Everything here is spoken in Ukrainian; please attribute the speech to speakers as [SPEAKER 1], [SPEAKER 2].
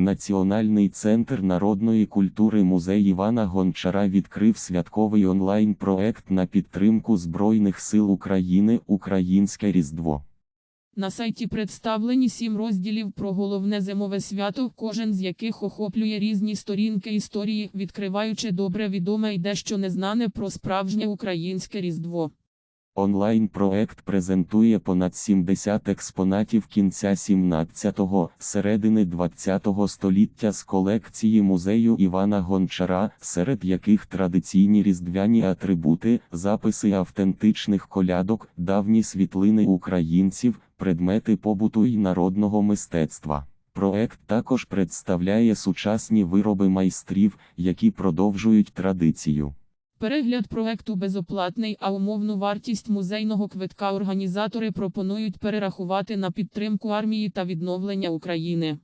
[SPEAKER 1] Національний центр народної культури музей Івана Гончара відкрив святковий онлайн-проект на підтримку Збройних сил України Українське Різдво.
[SPEAKER 2] На сайті представлені сім розділів про головне зимове свято, кожен з яких охоплює різні сторінки історії, відкриваючи добре відоме і дещо незнане про справжнє українське різдво.
[SPEAKER 1] Онлайн-проект презентує понад 70 експонатів кінця 17-го, середини 20-го століття з колекції музею Івана Гончара, серед яких традиційні різдвяні атрибути, записи автентичних колядок, давні світлини українців, предмети побуту й народного мистецтва. Проект також представляє сучасні вироби майстрів, які продовжують традицію.
[SPEAKER 2] Перегляд проекту безоплатний, а умовну вартість музейного квитка організатори пропонують перерахувати на підтримку армії та відновлення України.